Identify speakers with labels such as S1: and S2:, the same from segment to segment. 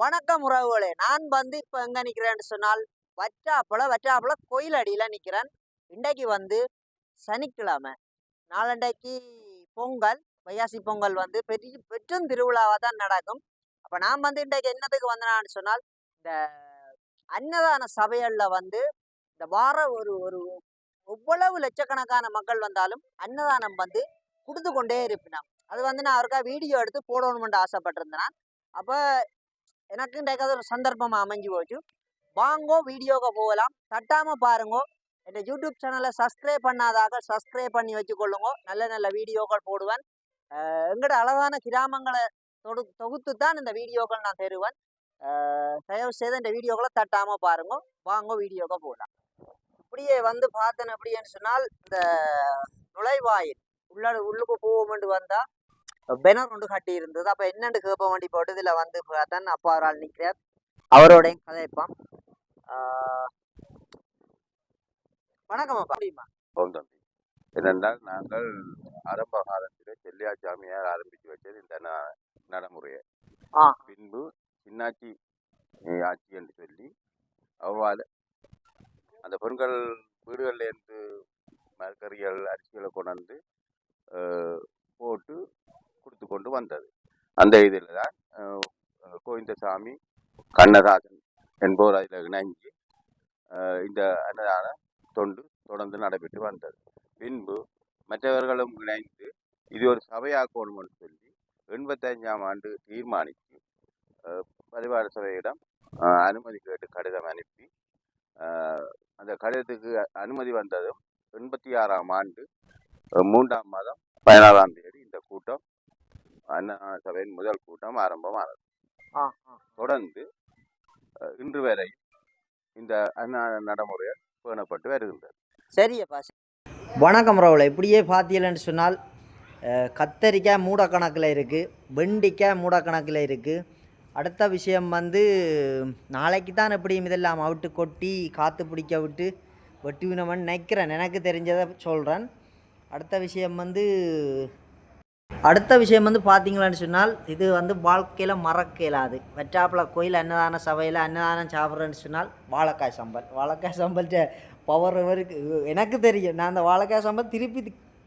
S1: வணக்கம் உறவுகளே நான் வந்து இப்போ எங்கே நிற்கிறேன்னு சொன்னால் வற்றாப்புல வற்றாப்புல கோயில் அடியில் நிற்கிறேன் இன்றைக்கு வந்து சனிக்கிழமை. நாளண்டைக்கு பொங்கல் வையாசி பொங்கல் வந்து பெரிய பெற்றும் திருவிழாவாக தான் நடக்கும். அப்போ நான் வந்து இன்றைக்கு என்னத்துக்கு வந்தேனான்னு சொன்னால் இந்த அன்னதான சபைகளில் வந்து இந்த வார ஒரு ஒரு எவ்வளவு லட்சக்கணக்கான மக்கள் வந்தாலும் அன்னதானம் வந்து கொடுத்து கொண்டே இருப்பினான் அது வந்து நான் அவருக்கா வீடியோ எடுத்து போடணும்னு ஆசைப்பட்டிருந்தேன். அப்போ எனக்கு இன்றைக்கு அது ஒரு சந்தர்ப்பமாக அமைஞ்சு போச்சு வாங்கோ வீடியோவுக்கு போகலாம். தட்டாமல் பாருங்கோ. என் யூடியூப் சேனலை சப்ஸ்கிரைப் பண்ணாதாக சப்ஸ்கிரைப் பண்ணி வச்சுக்கொள்ளுங்க. நல்ல நல்ல வீடியோக்கள் போடுவேன். அஹ் எங்கட அழகான கிராமங்களை தொடு தொகுத்து தான் இந்த வீடியோக்கள் நான் தருவேன். தயவு செய்து இந்த வீடியோக்களை தட்டாமல் பாருங்க. வாங்க வீடியோக்கு போகலாம். இப்படியே வந்து பார்த்தேன் அப்படின்னு சொன்னால் இந்த நுழைவாயில் உள்ள உள்ளுக்கு போவோம்னு வந்தால் பெனர் ஒன்று கட்டி இருந்தது அப்ப என்னன்னு கேட்ப வேண்டி போட்டு இதுல வந்து பார்த்தேன் அப்பா ஒரு ஆள் நிற்கிறார் அவரோடையும் கதைப்பான் வணக்கம் அப்பா. அப்படிமா
S2: ஓம் தம்பி. என்னென்றால் நாங்கள் ஆரம்ப காலத்தில் செல்லியாச்சாமியார் ஆரம்பித்து வச்சது இந்த நடைமுறையை.
S1: ஆ.
S2: பின்பு சின்னாச்சி ஆட்சி என்று சொல்லி அவ்வாறு அந்த பெண்கள் வீடுகளில் இருந்து மரக்கறிகள் அரிசிகளை அஹ், போட்டு கொடுத்து கொண்டு வந்தது. அந்த இதில் தான் கோவிந்தசாமி கண்ணதாசன் என்போர் அதில் இணைஞ்சு இந்த அன்னதான தொண்டு தொடர்ந்து நடைபெற்று வந்தது. பின்பு மற்றவர்களும் இணைந்து இது ஒரு சபையாக்கணும்னு சொல்லி எண்பத்தஞ்சாம் ஆண்டு தீர்மானித்து பரிவார சபையிடம் அனுமதி கேட்டு கடிதம் அனுப்பி அந்த கடிதத்துக்கு அனுமதி வந்ததும் எண்பத்தி ஆறாம் ஆண்டு மூன்றாம் மாதம் பதினாறாம் தேதி இந்த கூட்டம் அண்ணா சபையின் முதல் கூட்டம் ஆரம்பமானது.
S1: ஆ ஆ.
S2: தொடர்ந்து இன்று வரை இந்த அண்ணா நடைமுறை பேணப்பட்டு வருகின்றது.
S1: சரியப்பா வணக்கம் ரவுல இப்படியே பார்த்தீங்கன்னு சொன்னால் கத்தரிக்காய் மூடக்கணக்கில் இருக்குது வெண்டிக்காய் மூடக்கணக்கில் இருக்குது அடுத்த விஷயம் வந்து நாளைக்கு தான் எப்படியும் இதெல்லாம் அவிட்டு கொட்டி காற்று பிடிக்க விட்டு வெட்டுவினவன் நினைக்கிறேன். எனக்கு தெரிஞ்சதை சொல்கிறேன் அடுத்த விஷயம் வந்து அடுத்த விஷயம் வந்து பார்த்தீங்களான்னு சொன்னால் இது வந்து வாழ்க்கையில் மறக்க இயலாது. வெற்றாப்பில் கோயில் அன்னதான சபையில் அன்னதானம் சாப்பிட்றேன்னு சொன்னால் வாழைக்காய் சம்பல். வாழைக்காய் சம்பல் பவர் இவருக்கு எனக்கு தெரியும். நான் அந்த வாழைக்காய் சம்பல் திருப்பி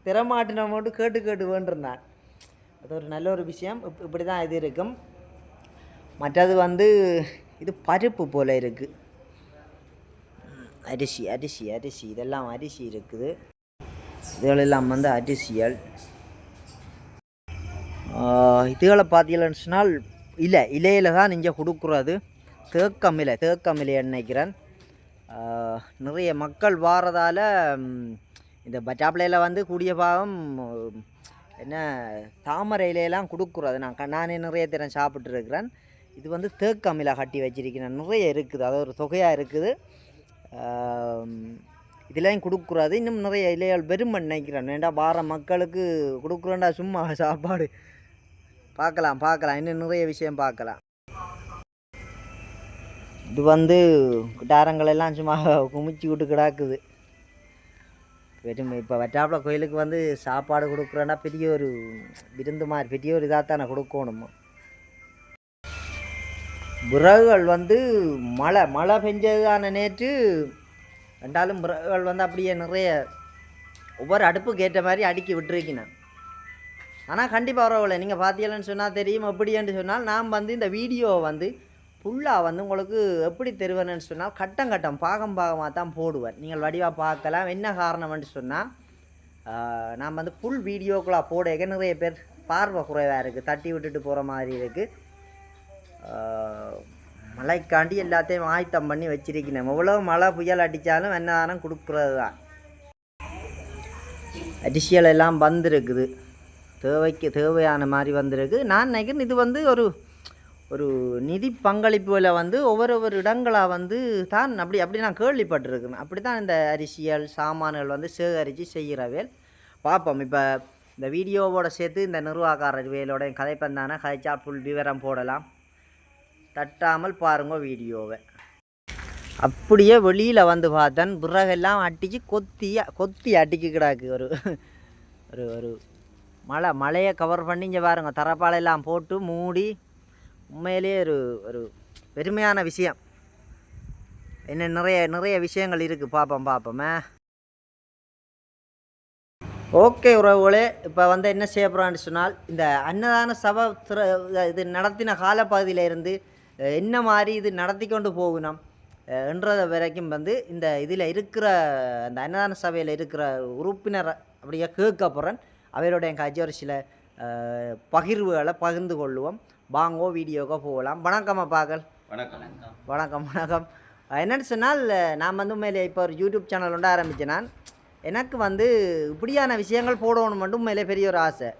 S1: திறமாட்டின மட்டும் கேட்டு கேட்டு வேண்டிருந்தேன் அது ஒரு நல்ல ஒரு விஷயம். இப் இப்படி தான் இது இருக்கும். மற்றது வந்து இது பருப்பு போல் இருக்குது அரிசி அரிசி அரிசி. இதெல்லாம் அரிசி இருக்குது. இதெல்லாம் வந்து அரிசியல் இதுகளை பார்த்தீங்கன்னு சொன்னால் இலை இலையில் தான் நீங்கள் கொடுக்குறது. தேக்கம் இலை தேக்கம் இலை நினைக்கிறேன். நிறைய மக்கள் வாரதால் இந்த பட்டாப்பிளையில் வந்து கூடிய பாகம் என்ன தாமரை இலையெல்லாம் கொடுக்குறது. நான் நானே நிறைய தினம் சாப்பிட்ருக்கிறேன் இது வந்து தேக்கம் கட்டி வச்சிருக்கிறேன். நிறைய இருக்குது. அது ஒரு தொகையாக இருக்குது. இதெல்லாம் கொடுக்குறாது. இன்னும் நிறைய இலைகள் பெருமை நினைக்கிறேன். வேண்டாம் வார மக்களுக்கு கொடுக்குறேன்டா சும்மா சாப்பாடு. பார்க்கலாம் பார்க்கலாம். இன்னும் நிறைய விஷயம் பார்க்கலாம். இது வந்து கிட்டாரங்கள் எல்லாம் சும்மா குமிச்சு விட்டு கிடாக்குது. வெறும் இப்போ வட்டாப்புல கோயிலுக்கு வந்து சாப்பாடு கொடுக்குறேன்னா பெரிய ஒரு விருந்து மாதிரி பெரிய ஒரு இதாக தானே கொடுக்கணும். விறகுகள் வந்து மழை மழை பெஞ்சதான நேற்று. ரெண்டாலும் விறகுகள் வந்து அப்படியே நிறைய ஒவ்வொரு அடுப்புக்கு ஏற்ற மாதிரி அடுக்கி விட்டுருக்கினேன். ஆனால் கண்டிப்பாக வரவில்லை. நீங்கள் பார்த்தீங்கன்னு சொன்னால் தெரியும் எப்படின்னு சொன்னால் நான் வந்து இந்த வீடியோவை வந்து ஃபுல்லாக வந்து உங்களுக்கு எப்படி தருவேன்னு சொன்னால் கட்டம் கட்டம் பாகம் பாகமாக தான் போடுவேன் நீங்கள் வடிவாக பார்க்கலாம். என்ன காரணம்னு சொன்னால் நான் வந்து ஃபுல் வீடியோக்குள்ளே போட நிறைய பேர் பார்வை குறைவாக இருக்குது தட்டி விட்டுட்டு போகிற மாதிரி இருக்குது மழைக்காண்டி எல்லாத்தையும் ஆயத்தம் பண்ணி வச்சிருக்கணும். எவ்வளோ மழை புயல் அடித்தாலும் என்ன கொடுக்குறது தான். அரிசியல் எல்லாம் வந்திருக்குது. தேவைக்கு தேவையான மாதிரி வந்திருக்கு. நான் நினைக்கிறேன் இது வந்து ஒரு ஒரு நிதி பங்களிப்புல வந்து ஒவ்வொரு ஒவ்வொரு இடங்களாக வந்து தான் அப்படி அப்படி நான் கேள்விப்பட்டிருக்கேன் அப்படி தான் இந்த அரிசியல் சாமான்கள் வந்து சேகரித்து செய்கிறவேல் பார்ப்போம். இப்போ இந்த வீடியோவோட சேர்த்து இந்த நிர்வாகக்காரர் வேலோட கதைப்பந்தானே கதைச்சா ஃபுல் விவரம் போடலாம். தட்டாமல் பாருங்க வீடியோவை. அப்படியே வெளியில் வந்து பார்த்தேன். பிறகெல்லாம் அடித்து கொத்தி கொத்தி அடிக்க கிடாக்கு ஒரு ஒரு ஒரு மழை மழையை கவர் பண்ணி இங்கே பாருங்க தரப்பாலையெல்லாம் போட்டு மூடி உண்மையிலேயே ஒரு ஒரு பெருமையான விஷயம். என்ன நிறைய நிறைய விஷயங்கள் இருக்குது பார்ப்போம் பார்ப்போமே ஓகே உறவுகளே இப்போ வந்து என்ன செய்ய போகிறான்னு சொன்னால் இந்த அன்னதான சபை இது நடத்தின காலப்பகுதியில இருந்து என்ன மாதிரி இது நடத்தி கொண்டு போகணும் என்றதை வரைக்கும் வந்து இந்த இதில் இருக்கிற அந்த அன்னதான சபையில் இருக்கிற உறுப்பினர் அப்படியே கேட்க போகிறேன் அவருடைய கட்சி ஒரு சில பகிர்வுகளை பகிர்ந்து கொள்வோம் வாங்கோ வீடியோக்கோ போகலாம். வணக்கம் அப்பாக்கள்
S2: வணக்கம்.
S1: வணக்கம் வணக்கம். என்னன்னு சொன்னால் நான் வந்து உண்மையிலே இப்போ ஒரு யூடியூப் சேனல் ஒன்று ஆரம்பித்தேன் நான். எனக்கு வந்து இப்படியான விஷயங்கள் போடணும் மட்டும் உண்மையிலே பெரிய ஒரு ஆசை.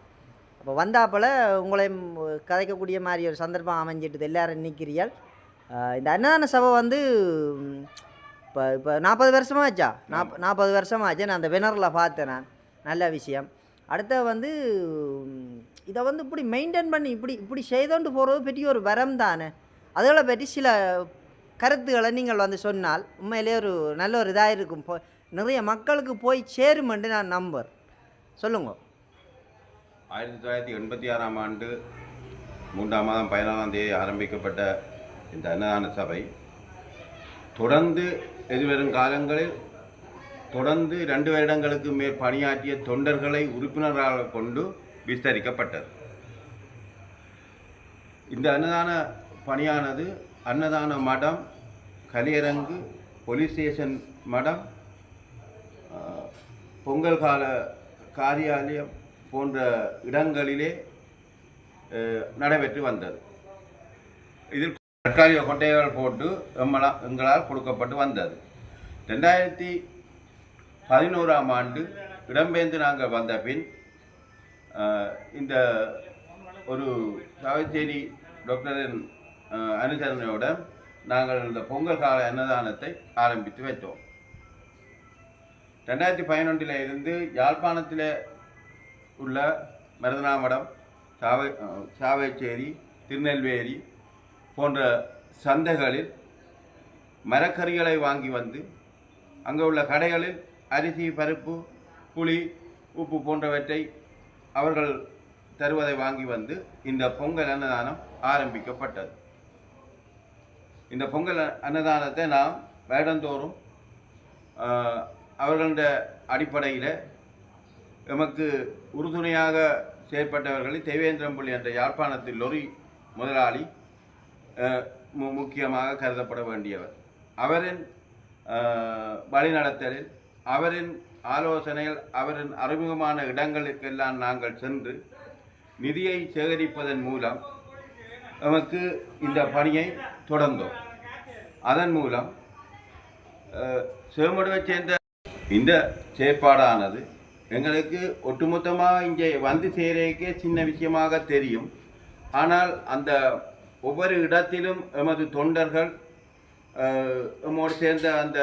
S1: அப்போ வந்தாப்பில் உங்களையும் கதைக்கக்கூடிய மாதிரி ஒரு சந்தர்ப்பம் அமைஞ்சிட்டு எல்லாரும் நிற்கிறீர்கள் இந்த அன்னதான சபை வந்து இப்போ இப்போ நாற்பது வருஷமாக ஆச்சா நாப் நாற்பது வருஷமாக ஆச்சு நான் அந்த வினரில் பார்த்தேன் நான். நல்ல விஷயம். அடுத்த வந்து இதை வந்து இப்படி மெயின்டைன் பண்ணி இப்படி இப்படி செய்தோண்டு போகிறது பெரிய ஒரு வரம் தானே. அதோட பற்றி சில கருத்துக்களை நீங்கள் வந்து சொன்னால் உண்மையிலே ஒரு நல்ல ஒரு இதாக இருக்கும். இப்போ நிறைய மக்களுக்கு போய் சேருமென்று நான் நம்பர் சொல்லுங்க.
S2: ஆயிரத்தி தொள்ளாயிரத்தி எண்பத்தி ஆறாம் ஆண்டு மூன்றாம் மாதம் பதினாறாம் தேதி ஆரம்பிக்கப்பட்ட இந்த அன்னதான சபை தொடர்ந்து எதிர்வரும் காலங்களில் தொடர்ந்து ரெண்டு வருடங்களுக்கு மேல் பணியாற்றிய தொண்டர்களை உறுப்பினராக கொண்டு விஸ்தரிக்கப்பட்டது. இந்த அன்னதான பணியானது அன்னதான மடம் கலியரங்கு போலீஸ் ஸ்டேஷன் மடம் பொங்கல் கால காரியாலயம் போன்ற இடங்களிலே நடைபெற்று வந்தது. இதில் தற்காலிக கொட்டைகள் போட்டு எம்மளா எங்களால் கொடுக்கப்பட்டு வந்தது. ரெண்டாயிரத்தி பதினோராம் ஆண்டு இடம்பெயர்ந்து நாங்கள் வந்த பின் இந்த ஒரு சாவச்சேரி டாக்டரின் அனுசரணையோட நாங்கள் இந்த பொங்கல் கால அன்னதானத்தை ஆரம்பித்து வைத்தோம். ரெண்டாயிரத்தி பதினொன்றில் இருந்து யாழ்ப்பாணத்தில் உள்ள மருதனாமடம் சாவை சாவைச்சேரி திருநெல்வேலி போன்ற சந்தைகளில் மரக்கறிகளை வாங்கி வந்து அங்கே உள்ள கடைகளில் அரிசி பருப்பு புளி உப்பு போன்றவற்றை அவர்கள் தருவதை வாங்கி வந்து இந்த பொங்கல் அன்னதானம் ஆரம்பிக்கப்பட்டது. இந்த பொங்கல் அன்னதானத்தை நாம் வருடந்தோறும் அவர்களுடைய அடிப்படையில் எமக்கு உறுதுணையாக செயற்பட்டவர்களில் தேவேந்திரம்பள்ளி என்ற யாழ்ப்பாணத்தில் லொரி முதலாளி மு- முக்கியமாக கருதப்பட வேண்டியவர். அவரின் வழிநடத்தலில் அவரின் ஆலோசனைகள் அவரின் அறிமுகமான இடங்களுக்கெல்லாம் நாங்கள் சென்று நிதியை சேகரிப்பதன் மூலம் நமக்கு இந்த பணியை தொடர்ந்தோம். அதன் மூலம் சேமடுவை சேர்ந்த இந்த செயற்பாடானது எங்களுக்கு ஒட்டுமொத்தமாக இங்கே வந்து சேரக்கே சின்ன விஷயமாக தெரியும். ஆனால் அந்த ஒவ்வொரு இடத்திலும் எமது தொண்டர்கள் நம்மோடு சேர்ந்த அந்த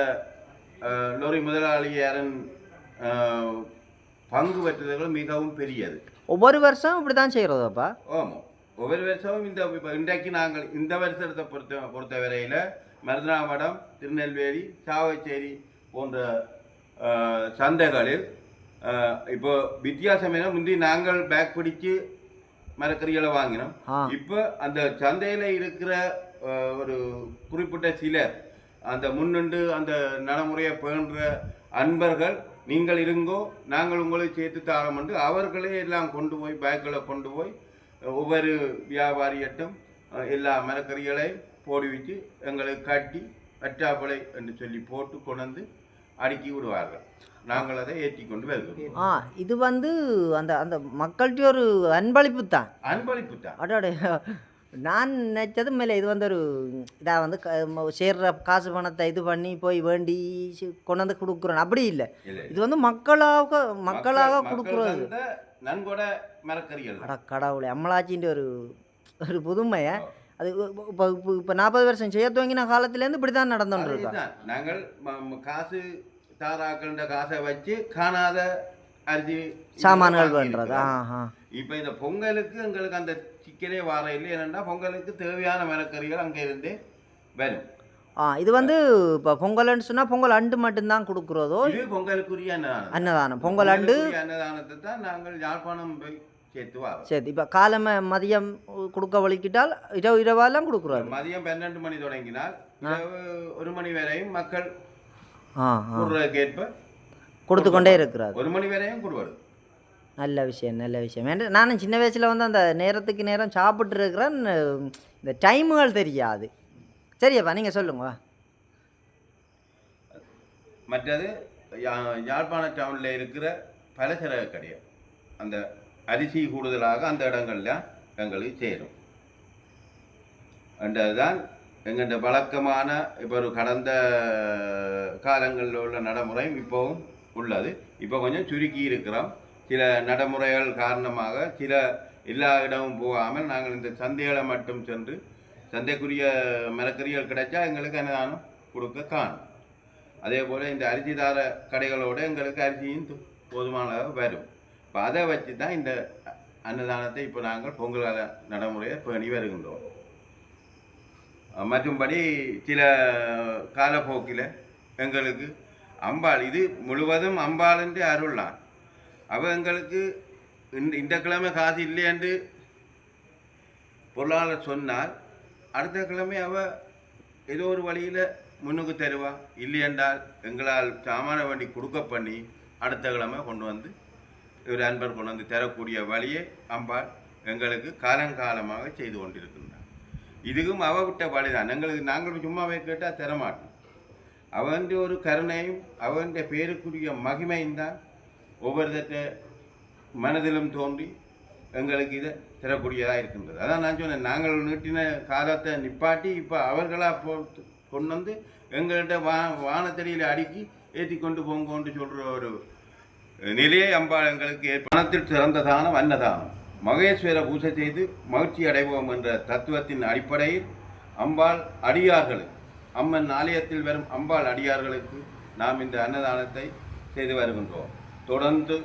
S2: லொரி முதலாளியாரின் அஹ், பங்கு பெற்றதுகள் மிகவும் பெரியது.
S1: ஒவ்வொரு வருஷம் இப்படி தான் செய்கிறதாப்பா?
S2: ஆமாம் ஒவ்வொரு வருஷமும் இந்த இப்போ இன்றைக்கு நாங்கள் இந்த வருஷத்தை பொறுத்த பொறுத்தவரையில் மருதனாமடம் திருநெல்வேலி சாவச்சேரி போன்ற சந்தைகளில் இப்போ வித்தியாசம் என்ன முந்தி நாங்கள் பேக் பிடிச்சு மரக்கறிகளை வாங்கினோம். இப்போ அந்த சந்தையில் இருக்கிற ஒரு குறிப்பிட்ட சிலர் அந்த முன்னின்று அந்த நடைமுறையை பேணுற அன்பர்கள் நீங்கள் இருங்கோ நாங்கள் உங்களை சேர்த்து தாரோம் என்று அவர்களே எல்லாம் கொண்டு போய் பேக்கில் கொண்டு போய் ஒவ்வொரு வியாபாரியட்டும் எல்லா மரக்கறிகளை போடி வச்சு எங்களுக்கு கட்டி வெற்றாப்பளை என்று சொல்லி போட்டு கொண்டு அடுக்கி விடுவார்கள். நாங்கள் அதை ஏற்றி கொண்டு வருகிறோம்.
S1: ஆ இது வந்து அந்த அந்த மக்கள்கிட்ட ஒரு அன்பளிப்பு தான்.
S2: அன்பளிப்பு தான்.
S1: அடோட. நான் நினச்சது மேலே இது வந்து ஒரு இதாக வந்து சேர்ற காசு பணத்தை இது பண்ணி போய் வேண்டி கொண்டு வந்து கொடுக்குறோம். அப்படி இல்லை. இது வந்து மக்களாக மக்களாக
S2: மக்கள்
S1: கொடுக்குறது.
S2: நன்கொடை மரக்கறிகள்.
S1: அட கடவுளே அம்மளாச்சின்ற ஒரு ஒரு புதுமையை. அது இப்போ இப்போ இப்போ நாற்பது வருஷம் செய்ய துவங்கின காலத்துலேருந்து இப்படி தான் நடந்துட்டு.
S2: நாங்கள் காசு தாராக்கள காசை வச்சு காணாத அரிசி
S1: சாமான்கள் பண்ணுறது. ஆ
S2: இப்ப இந்த பொங்கலுக்கு எங்களுக்கு அந்த சிக்கனே வார இல்லை ஏனென்றா பொங்கலுக்கு தேவையான மரக்கறிகள் அங்கே இருந்து வரும்.
S1: ஆ இது வந்து இப்போ பொங்கல்னு சொன்னால் பொங்கல் அண்டு மட்டும்தான் கொடுக்குறதோ?
S2: இது பொங்கலுக்குரிய அன்னதானம்.
S1: அன்னதானம். பொங்கல் அண்டு?
S2: அன்னதானத்தை தான் நாங்கள் யாழ்ப்பாணம் போய்
S1: சரி இப்போ காலம மதியம் கொடுக்க வலிக்கிட்டால் இரவு இரவாலாம் கொடுக்குறாரு?
S2: மதியம் பன்னெண்டு மணி தொடங்கினால் இரவு ஒரு மணி வரையும் மக்கள்
S1: கொடுத்து கொண்டே இருக்கிறார்.
S2: ஒரு மணி வரையும் கொடுவாரு
S1: நல்ல விஷயம் நல்ல விஷயம். ஏன்டா நானும் சின்ன வயசில் வந்து அந்த நேரத்துக்கு நேரம் சாப்பிட்டுருக்கிறேன்னு இந்த டைமுகள் தெரியாது. சரியப்பா நீங்கள் சொல்லுங்க
S2: மற்றது யா- யாழ்ப்பாண டவுனில் இருக்கிற பலசரக கடை அந்த அரிசி கூடுதலாக அந்த இடங்கள்ல எங்களுக்கு சேரும். என்றதுதான் எங்கள்கிட்ட வழக்கமான இப்போ ஒரு கடந்த காலங்களில் உள்ள நடைமுறையும் இப்போவும் உள்ளது. இப்போ கொஞ்சம் சுருக்கி இருக்கிறோம். சில நடைமுறைகள் காரணமாக சில எல்லா இடமும் போகாமல் நாங்கள் இந்த சந்தைகளை மட்டும் சென்று சந்தைக்குரிய மரக்கறிகள் கிடைச்சா எங்களுக்கு அன்னதானம் கொடுக்க காணும். அதே போல் இந்த அரிசிதார கடைகளோடு எங்களுக்கு அரிசியும் போதுமானதாக போதுமான வரும். இப்போ அதை வச்சு தான் இந்த அன்னதானத்தை இப்போ நாங்கள் பொங்கல் கால நடைமுறையை பேணி வருகின்றோம். மற்றும்படி சில காலப்போக்கில் எங்களுக்கு அம்பாள் இது முழுவதும் அம்பாள் என்று அருள்லாம் அவள் எங்களுக்கு இந்த இந்த கிழமை காசு இல்லையென்று பொருளாளர் சொன்னால் அடுத்த கிழமை அவள் ஏதோ ஒரு வழியில் முன்னுக்கு தருவா. இல்லையென்றால் எங்களால் சாமான வண்டி கொடுக்க பண்ணி அடுத்த கிழமை கொண்டு வந்து ஒரு அன்பர் கொண்டு வந்து தரக்கூடிய வழியை அம்பாள் எங்களுக்கு காலங்காலமாக செய்து கொண்டிருக்கின்றார். இதுவும் அவ விட்ட வழிதான். எங்களுக்கு நாங்கள் சும்மாவே கேட்டால் தரமாட்டோம். அவன் ஒரு கருணையும் அவன் பேருக்குரிய மகிமையும் தான் ஒவ்வொருத்த மனதிலும் தோன்றி எங்களுக்கு இதை தரக்கூடியதாக இருக்கின்றது. அதான் நான் சொன்னேன் நாங்கள் நீட்டின காலத்தை நிப்பாட்டி இப்போ அவர்களாக போ கொண்டு வந்து எங்கள்கிட்ட வா வானத்தடியில் அடுக்கி ஏற்றி கொண்டு போங்கோன்னு சொல்கிற ஒரு நிலையை அம்பாள் எங்களுக்கு பணத்தில் சிறந்த தானம் அன்னதானம் மகேஸ்வர பூஜை செய்து மகிழ்ச்சி அடைவோம் என்ற தத்துவத்தின் அடிப்படையில் அம்பாள் அடியார்களுக்கு அம்மன் ஆலயத்தில் வரும் அம்பாள் அடியார்களுக்கு நாம் இந்த அன்னதானத்தை செய்து வருகின்றோம். தொடர்ந்து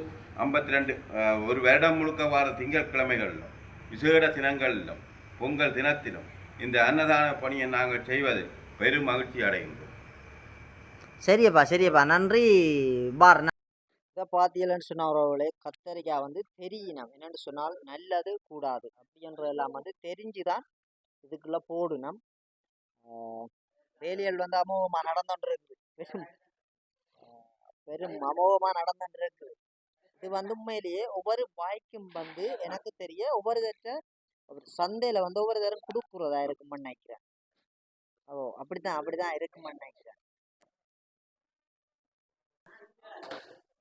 S2: ஐம்பத்தி ரெண்டு ஒரு வருடம் முழுக்க வார திங்கட்கிழமைகளிலும் விசேட தினங்களிலும் பொங்கல் தினத்திலும் இந்த அன்னதான பணியை நாங்கள் செய்வது பெரும் மகிழ்ச்சி அடைகின்றோம்.
S1: சரியப்பா சரியப்பா. நன்றி பார். இதை பார்த்தீங்கன்னு சொன்ன உறவுகளே கத்தரிக்காய் வந்து தெரியணும் என்னென்னு சொன்னால் நல்லது கூடாது. அப்படின்றதெல்லாம் வந்து தெரிஞ்சு தான் இதுக்குள்ளே போடணும். ஆஹ் வேலியல் வந்து அமோகமாக நடந்துட்டு இருக்குது. பெரும் அமோகமா நடந்துட்டு இருக்குது இது வந்து உண்மையிலேயே ஒவ்வொரு வாய்க்கும் வந்து எனக்கு தெரிய ஒவ்வொரு தட்ட ஒரு சந்தையில வந்து ஒவ்வொரு தரம் கொடுக்குறதா இருக்கும்னு நினைக்கிறேன். ஓ அப்படித்தான் அப்படிதான் இருக்கும்னு நினைக்கிறேன்.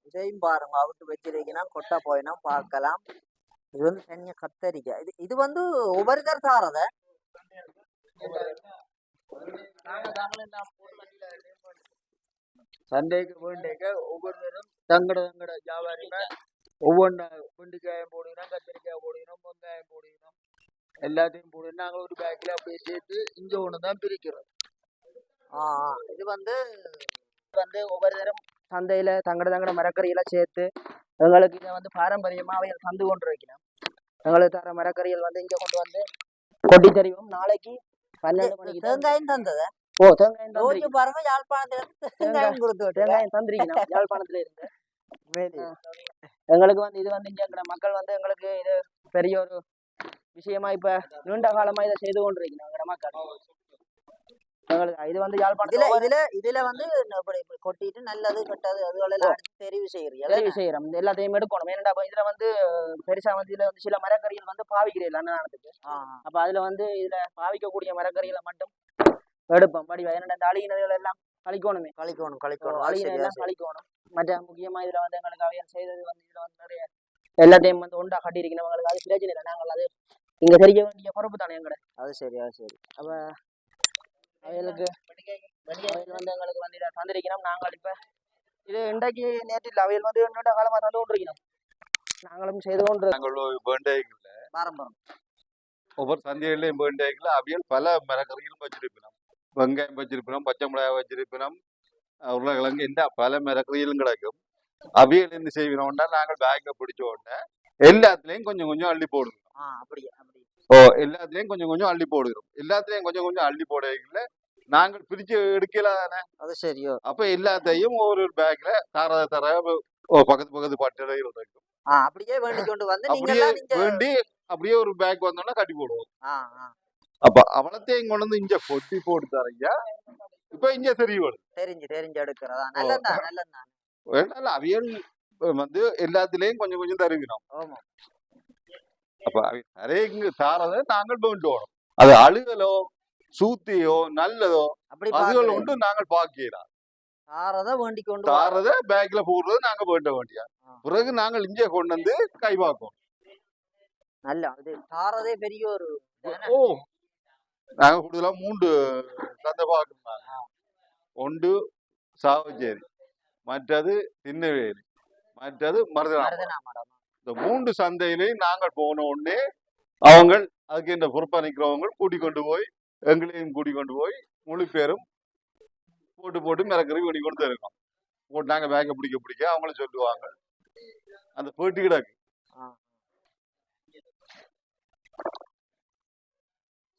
S1: இதையும் பாருங்க அவுட்டு வச்சிருக்கீங்கன்னா கொட்டை போயினா பார்க்கலாம். இது வந்து தனியா கத்தரிக்காய் இது இது வந்து ஒவ்வொருத்தர் தாரத
S3: சந்தைக்கு வேண்டிய ஒவ்வொருத்தரும் தங்கட தங்கட வியாபாரிங்க. ஒவ்வொன்றா வெண்டிக்காயம் போடுகிறோம் கத்திரிக்காய் போடுகிறோம் வெங்காயம் போடுகிறோம். எல்லாத்தையும் போடுகிறோம். நாங்கள் ஒரு பேக்கில் அப்படியே சேர்த்து இங்கே ஒன்று தான் பிரிக்கிறோம்.
S1: இது வந்து வந்து ஒவ்வொரு தரம் சந்தையில தங்கட தங்கட மரக்கறியெல்லாம் சேர்த்து எங்களுக்கு இதை வந்து பாரம்பரியமா அவைகள் தந்து கொண்டு வைக்கணும் எங்களுக்கு தர மரக்கறிகள் வந்து இங்க கொண்டு வந்து கொட்டி தெரியும் நாளைக்கு பன்னெண்டு மணிக்கு
S4: தேங்காயும் தந்தது?
S1: ஓ தேங்காய்
S4: ரோஜு
S1: தந்திரி
S4: பாருங்க யாழ்ப்பாணத்துல தேங்காயும் கொடுத்து
S1: தந்திரிக்கணும் யாழ்ப்பாணத்துல இருந்து.
S4: மேலே.
S1: எங்களுக்கு வந்து இது வந்து இங்க மக்கள் வந்து எங்களுக்கு இது பெரிய ஒரு விஷயமா இப்ப நீண்ட காலமா இதை செய்து கொண்டிருக்கணும் மக்கள். எங்களுக்கு இது வந்து யாழ்ப்பாணத்துல
S4: இதுல இதுல வந்து இப்படி இப்படி கொட்டிட்டு நல்லது கெட்டது அதுகளெல்லாம் தெரிவு செய்யறீங்க
S1: தெரிவு செய்யறோம். எல்லாத்தையும் எடுக்கணும். ஏன்னா இதுல வந்து பெருசா வந்து இதுல வந்து சில மரக்கறிகள் வந்து பாவிக்கிறீர்கள் அன்னதானத்துக்கு. அப்ப அதுல வந்து இதுல பாவிக்கக்கூடிய மரக்கறிகளை மட்டும் எடுப்போம். படி என்னடா இந்த அழியினதுகள் எல்லாம் கழிக்கணுமே
S4: கழிக்கணும். கழிக்கணும் சரி.
S1: கழிக்கணும். மற்ற முக்கியமா இதுல வந்து எங்களுக்கு அவையல் செய்தது வந்து இதுல வந்து நிறைய எல்லாத்தையும் வந்து ஒண்டா கட்டியிருக்கணும். அது பிரச்சனை இல்லை. நாங்கள் அது இங்க தெரிய வேண்டிய பொறுப்பு தானே எங்கட
S4: அது சரி அது சரி.
S1: அப்ப அவைகளுக்கு அவைகள் வந்து எங்களுக்கு வந்து இதை தந்திருக்கிறோம். நாங்கள் இப்ப இது இன்றைக்கு நேற்று இல்லை அவைகள் வந்து நீண்ட காலமா தந்து கொண்டிருக்கிறோம். நாங்களும் செய்து கொண்டு
S4: பாரம்பரம்
S5: ஒவ்வொரு சந்தைகள்லையும் வேண்டைக்குள்ள அவியல் பல மரக்கறிகளும் வச்சிருப்பினோம் வெங்காயம் வச்சிருப்பினோம் பச்சை மிளகாய் வச்சிருப்பினோம் உருளைக்கிழங்கு இந்த பல மரக்கறிகளும் கிடைக்கும். அவியல் என்ன செய்வினோம்னா நாங்கள் பேக்ல பிடிச்ச உடனே எல்லாத்துலயும் கொஞ்சம் கொஞ்சம் அள்ளி போடுவோம். ஓ எல்லாத்துலயும் கொஞ்சம் கொஞ்சம் அள்ளி போடுகிறோம். எல்லாத்துலயும் கொஞ்சம் கொஞ்சம் அள்ளி போடல நாங்கள் பிரிச்சு எடுக்கல தானே?
S4: அது சரியோ.
S5: அப்ப எல்லாத்தையும் ஒரு பேக்ல தர தர பக்கத்து பக்கத்து பட்டடைகள் இருக்கும்
S1: அப்படியே வேண்டி கொண்டு வந்து
S5: அப்படியே வேண்டி அப்படியே ஒரு பேக் வந்தோன்னா கட்டி போடுவோம். வந்து இங்க கொட்டி போட்டு தரீங்க இப்ப இங்க சரி வரும்
S1: தெரிஞ்சு தெரிஞ்சு எடுக்கிறதா. நல்லதான் நல்லதான்
S5: வேண்டாம் அவியல் வந்து எல்லாத்துலயும் கொஞ்சம் கொஞ்சம் தருவினோம்.
S1: ஆமா.
S5: அப்ப அவி- நிறைய இங்க தாரதை நாங்கள் வேண்டுவோம் அது அழுகலோ சூத்தியோ நல்லதோ
S1: அப்படி
S5: அதுகள் உண்டு நாங்கள் பாக்கிறோம்
S1: தாரத வேண்டி கொண்டு வா.
S5: தாரத பேக்ல போடுறது நாங்க வேண்ட வேண்டியா?
S1: ஆ.
S5: பிறகு நாங்கள் இங்கே கொண்டு வந்து கைவாக்கும்
S1: நல்ல இது தாரதே பெரிய ஒரு
S5: ஓ நாங்க கூடுதலா மூன்று சந்தை பார்க்கணும் ஒன்று சாவச்சேரி மற்றது திண்ணவேலி மற்றது மருதநாள்
S1: மருதனா மேடம்
S5: இந்த மூன்று சந்தையிலையும் நாங்கள் போன உடனே அவங்க அதுக்கு இந்த பொறுப்பணிக்கிறவங்க கூட்டி கொண்டு போய் எங்களையும் கூட்டி கொண்டு போய் முழு பேரும் போட்டு போட்டு மிரக்கறி பண்ணி கொண்டு இருக்கோம் போட்டு நாங்கள் பேக்கை பிடிக்க பிடிக்க அவங்களும் சொல்லுவாங்க. அந்த பேட்டி கிடக்கு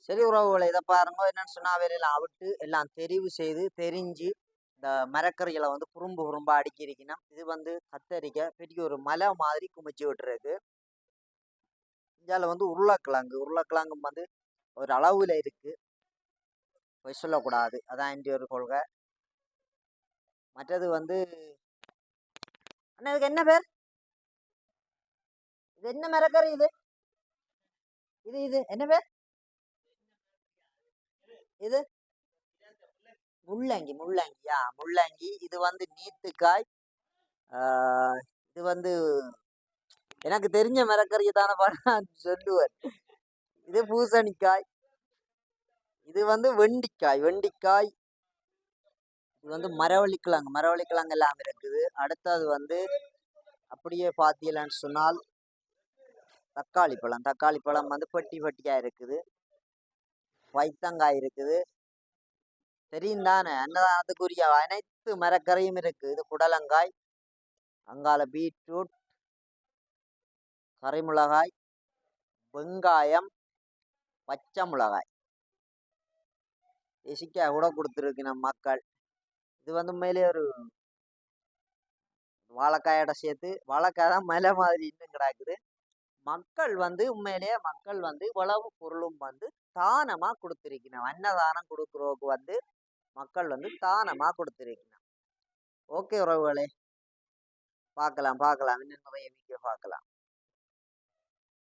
S1: சரி உறவுகளை இதை பாருங்க. என்னன்னு சொன்னால் அவையெல்லாம் அவிட்டு எல்லாம் தெரிவு செய்து தெரிஞ்சு இந்த மரக்கறிகளை வந்து குறும்பு குறும்பா அடுக்கி இது வந்து கத்தரிக்காய் பெரிய ஒரு மலை மாதிரி குமிச்சு விட்டுருக்கு. இதில் வந்து உருளைக்கிழங்கு உருளைக்கிழங்கு வந்து ஒரு அளவில் இருக்கு. பொய் சொல்லக்கூடாது. அதான் இந்திய ஒரு கொள்கை. மற்றது வந்து அண்ணா இதுக்கு என்ன பேர்? இது என்ன மரக்கறி இது? இது இது. என்ன பேர்? இது? முள்ளங்கி முள்ளங்கியா? முள்ளங்கி இது வந்து நீத்துக்காய் இது வந்து எனக்கு தெரிஞ்ச மரக்கறி தானே நான் சொல்லுவேன். இது பூசணிக்காய். இது வந்து வெண்டிக்காய் வெண்டிக்காய். இது வந்து மரவள்ளிக்கிழங்கு மரவள்ளிக்கிழங்கு எல்லாம் இருக்குது. அடுத்தது வந்து அப்படியே பார்த்தீங்களான்னு சொன்னால் தக்காளி பழம். தக்காளி பழம் வந்து பெட்டி பட்டியாக இருக்குது. வைத்தங்காய் இருக்குது. தெரியும் தானே? அன்னதானத்துக்குரிய அனைத்து மரக்கறியும் இருக்கு. இது புடலங்காய் அங்கால பீட்ரூட் கறிமிளகாய் வெங்காயம் பச்சை மிளகாய். இசிக்காய் கூட கொடுத்துருக்கு நம்ம மக்கள். இது வந்து மேலே ஒரு வாழைக்காயோட சேர்த்து வாழைக்காய் தான் மலை மாதிரி இன்னும் கிடக்குது. மக்கள் வந்து உண்மையிலேயே மக்கள் வந்து இவ்வளவு பொருளும் வந்து தானமா கொடுத்திருக்கணும் அன்னதானம் கொடுக்குறவுக்கு வந்து மக்கள் வந்து தானமா கொடுத்திருக்கணும் ஓகே உறவுகளே. பார்க்கலாம் பார்க்கலாம். இன்னும் நிறைய வீடியோ பார்க்கலாம்.